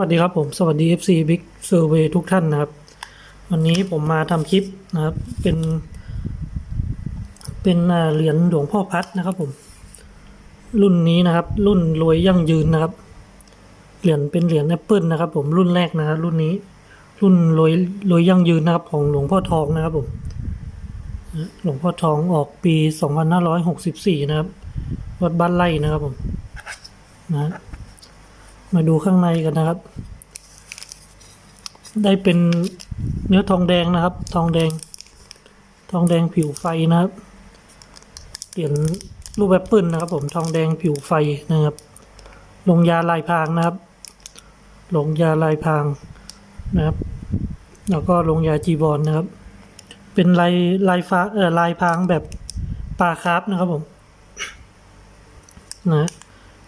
วัสดีครับผมสวัสดี FC Big Survey ทุกท่านนะครับ วันนี้ผมมาทำคลิปนะครับ เป็น เป็นเหรียญหลวงพ่อพัดนะครับผม รุ่นนี้นะครับ รุ่นรวยยั่งยืนนะครับ เหรียญเป็นเหรียญแอปเปิลนะครับ ผมรุ่นแรกนะครับรุ่นนี้ รุ่นรวยรวยยั่งยืนนะครับ ของหลวงพ่อทองนะครับผมหลวงพ่อทองออกปี 2564 นะครับ วัดบ้านไร่นะครับผมนะ มาดูข้างในกันนะครับ ได้เป็นเนื้อทองแดงนะครับ ทองแดง ทองแดงผิวไฟนะครับ เปลี่ยนรูปแอปเปิลนะครับ ผมทองแดงผิวไฟนะครับ ลงยาลายพรางนะครับ ลงยาลายพรางนะครับ แล้วก็ลงยาจีบอลนะครับ เป็นลายลายฟ้าเอ่อลายพรางแบบปลาคาร์ฟนะครับผมนะ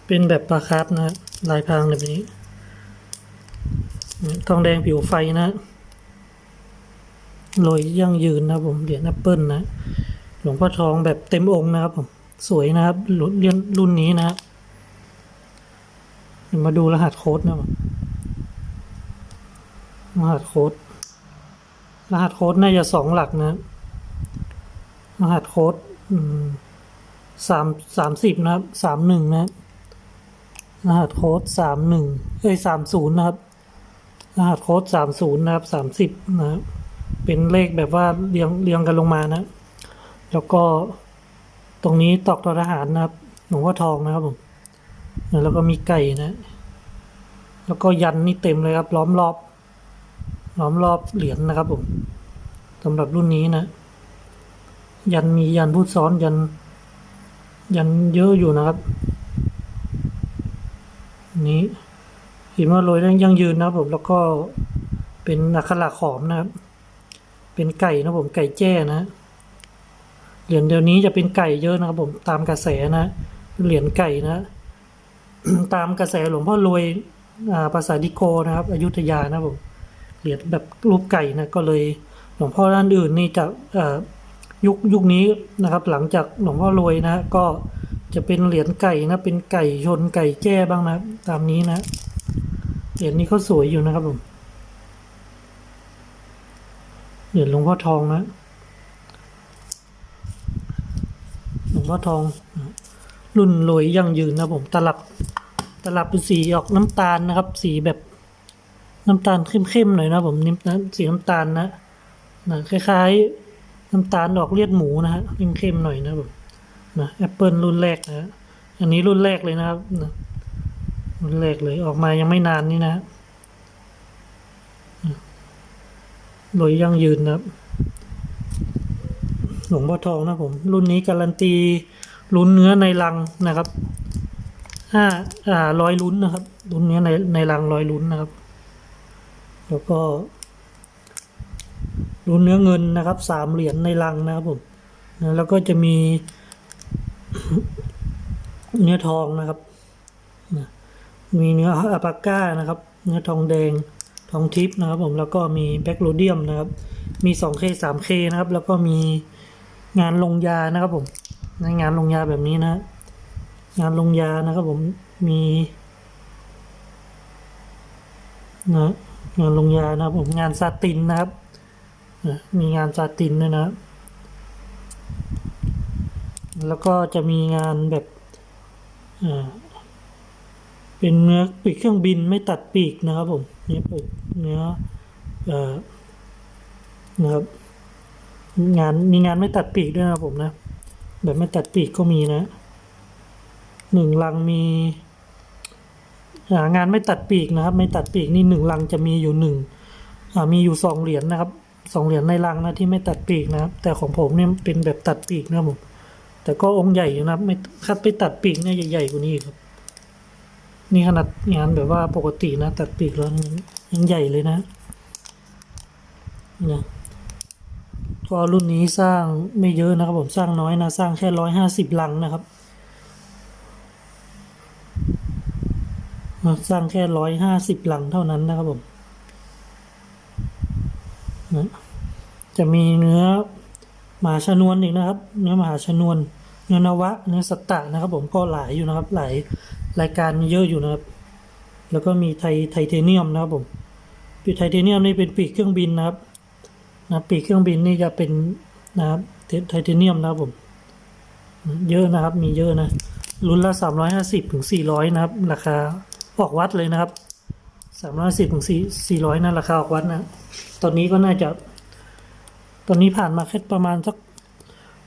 เป็นแบบปลาคาร์ฟนะลายพรางแบบนี้ ทองแดงผิวไฟนะโรยยั่งยืนนะผมเหรียญแอปเปิลนะหลวงพ่อทองแบบเต็มองค์นะครับผมสวยนะครับรุ่นเรียนรุ่นนี้นะครับมาดูรหัสโค้ดนะครับรหัสโค้ดรหัสโค้ดน่าจะสองหลักนะ รหัสโค้ดสามสามสิบนะครับสามหนึ่งนะค รหัสโค้ดสามหนึ่งเอ้ยสามศูนย์นะครับ รหัสโค้ดสามศูนย์นะครับสามสิบนะครับ เป็นเลขแบบว่าเรียงเรียงกันลงมานะ แล้วก็ตรงนี้ตอกทอทหารนะครับหลวงพ่อทองนะครับผมแล้วก็มีไก่นะ แล้วก็ยันนี่เต็มเลยครับ ล้อมรอบ ล้อมรอบเหรียญนะครับผมสำหรับรุ่นนี้นะ ยันมียันพูดซ้อนยัน ยันเยอะอยู่นะครับ นี้หินว่าโรยได้ยั่งยืนนะครับผมแล้วก็เป็นอักขระขอมนะครับ เป็นไก่นะผมไก่แจ้นะเหรียญเดี๋ยวนี้จะเป็นไก่เยอะนะครับผมตามกระแสนะ เหรียญไก่นะ ตามกระแสหลวงพ่อรวยภาษาดิโกนะครับอยุธยานะผมเหรียญแบบรูปไก่นะก็เลยหลวงพ่อด้านอื่นนี่จะยุคยุคนี้นะครับ หลังจากหลวงพ่อรวยนะ ก็ จะเป็นเหรียญไก่นะ เป็นไก่ชนไก่แจ้บ้างนะ ตามนี้นะ เหรียญนี้เขาสวยอยู่นะครับผม เหรียญหลวงพ่อทองนะ หลวงพ่อทอง รุ่นรวยยั่งยืนนะผม ตลับ ตลับเป็นสีออกน้ำตาลนะครับ สีแบบน้ำตาลเข้มๆหน่อยนะผมนี่นะสีน้ำตาลนะนะคล้ายๆ น้ำตาลดอกเลือดหมูนะฮะเข้มๆหน่อยนะผม นะแอปเปิลรุ่นแรกนะอันนี้รุ่นแรกเลยนะครับนะรุ่นแรกเลยออกมายังไม่นานนี่นะโดยยั่งยืนนะครับหลวงพ่อทองนะผม รุ่นนี้การันตีลุ้นเนื้อในรังนะครับห้าอ่าร้อยลุ้นนะครับลุ้นเนื้อในในรังร้อยลุ้นนะครับ แล้วก็ลุ้นเนื้อเงินนะครับสามเหรียญในรังนะครับผมแล้วก็จะมี เนื้อทองนะครับ มีเนื้ออัปาก้านะครับ เนื้อทองแดง ทองทิพย์นะครับ ผม แล้วก็มีแบคโรเดียมนะครับ มี 2K 3K นะครับ แล้วก็มีงานลงยานะครับผม ในงานลงยาแบบนี้นะ งานลงยานะครับผม มีนะงานลงยานะครับผม งานซาตินนะครับ มีงานซาตินด้วยนะครับ แล้วก็จะมีงานแบบเป็นเนื้อปีกเครื่องบินไม่ตัดปีกนะครับผมเนื้อปีกเนื้อนะครับงานมีงานไม่ตัดปีกด้วยนะครับผมนะ แบบไม่ตัดปีกก็มีนะหนึ่งลังมีงานไม่ตัดปีกนะครับ ไม่ตัดปีกนี่หนึ่งลังจะมีอยู่หนึ่งมีอยู่สองเหรียญนะครับสองเหรียญในลังนะที่ไม่ตัดปีกนะครับ แต่ของผมเนี่ยเป็นแบบตัดปีกนะครับผม แต่ก็องค์ใหญ่อยู่นะครับ ไม่คัดไปตัดปีกเนี่ยใหญ่ๆกว่านี้ครับ นี่ขนาดงานแบบว่าปกตินะ ตัดปีกแล้วยังใหญ่เลยนะนี่นะก็รุ่นนี้สร้างไม่เยอะนะครับผมสร้างน้อยนะ สร้างแค่ร้อยห้าสิบลังนะครับสร้างแค่ร้อยห้าสิบลังเท่านั้นนะครับผมนะจะมีเนื้อ มหาชนวนอีกนะครับ เนื้อมหาชนวน เนื้อนวะ เนื้อสตตะนะครับ ผมก็หลายอยู่นะครับ หลายรายการเยอะอยู่นะครับ แล้วก็มีไทไทเทเนียมนะครับผมปีไทเทเนียมนี่เป็นปีกเครื่องบินนะครับนะปีกเครื่องบินนี่จะเป็นนะครับไทไทเทเนียมนะครับผม เยอะนะครับ มีเยอะนะรุ่นละสามร้อยห้าสิบถึงสี่ร้อยนะครับ ราคาออกวัดเลยนะครับสามร้อยสิบถึงสี่สี่ร้อยนะราคาออกวัดนะ ตอนนี้ก็น่าจะ ตอนนี้ผ่านมาแค่ประมาณสัก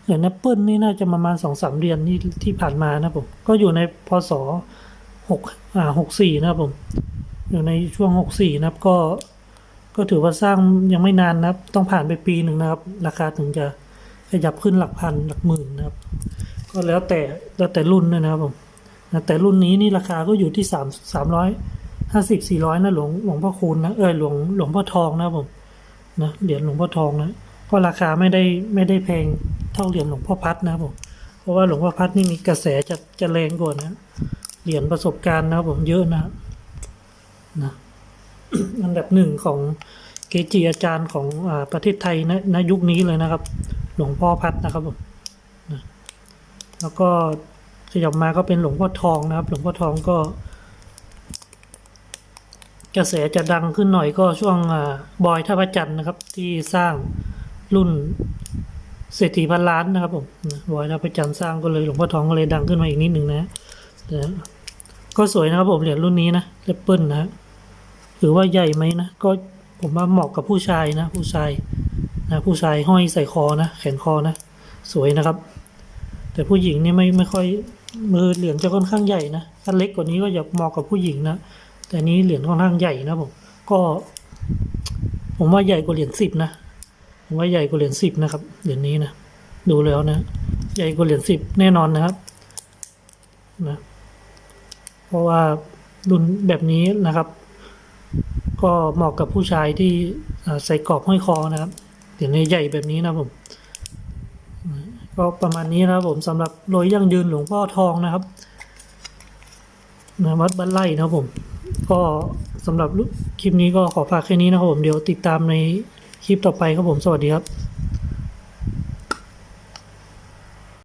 เหรียญแอปเปิลนี่น่าจะประมาณสองสามเดือนนี่ที่ผ่านมานะผมก็อยู่ในพศหกอ่าหกสี่นะผมอยู่ในช่วงหกสี่นะครับก็ก็ถือว่าสร้างยังไม่นานนะครับ ต้องผ่านไปปีหนึ่งนะครับ ราคาถึงจะขยับขึ้นหลักพันหลักหมื่นนะครับ ก็แล้วแต่แล้วแต่รุ่นนะครับผมแต่รุ่นนี้นี่ราคาก็อยู่ที่สามสามร้อยห้าสิบสี่ร้อยนะหลวงหลวงพ่อคูณนะเออหลวงหลวงพ่อทองนะผมนะเหรียญหลวงพ่อทองนะ ก็ราคาไม่ได้ไม่ได้แพงเท่าเหรียญหลวงพ่อพัดนะครับผมเพราะว่าหลวงพ่อพัดนี่มีกระแสจะจะแรงกว่านะเหรียญประสบการณ์นะครับผมเยอะนะนะอันดับหนึ่งของเกจิอาจารย์ของอาประเทศไทยณณยุคนี้เลยนะครับ หลวงพ่อพัดนะครับผมนะแล้วก็ขยับมาก็เป็นหลวงพ่อทองนะครับ หลวงพ่อทองก็ กระแสจะดังขึ้นหน่อยก็ช่วงอาบอยท่าพระจันทร์นะครับ ที่สร้าง รุ่นเศรษฐีพันล้านนะครับผมบอยท่าพระจันทร์สร้างก็เลยหลวงพ่อทองก็เลยดังขึ้นมาอีกนิดหนึ่งนะแต่ก็สวยนะครับผมเหรียญรุ่นนี้นะเลปเปิลนะหรือว่าใหญ่ไหมนะก็ผมว่าเหมาะกับผู้ชายนะ ผู้ชายนะผู้ชายห้อยใส่คอนะแขนคอนะ สวยนะครับ แต่ผู้หญิงนี่ไม่ไม่ค่อยมือเหรียญจะค่อนข้างใหญ่นะถ้าเล็กกว่านี้ก็จะเหมาะกับผู้หญิงนะแต่นี้เหรียญค่อนข้างใหญ่นะผมก็ ผมว่าใหญ่กว่าเหรียญสิบนะ ผมว่าใหญ่กว่าเหรียญสิบนะครับเหรียญนี้นะดูแล้วนะ ใหญ่กว่าเหรียญสิบแน่นอนนะครับนะเพราะว่ารุ่นแบบนี้นะครับ ก็เหมาะกับผู้ชายที่ใส่กรอบห้อยคอนะครับเหรียญใหญ่แบบนี้นะผมก็ประมาณนี้นะครับผมสำหรับโรยยั่งยืนหลวงพ่อทองนะครับนะวัดบ้านไร่นะครับผม ก็สำหรับคลิปนี้ก็ขอฝากแค่นี้นะครับผมเดี๋ยวติดตามใน คลิปต่อไปครับผม สวัสดีครับ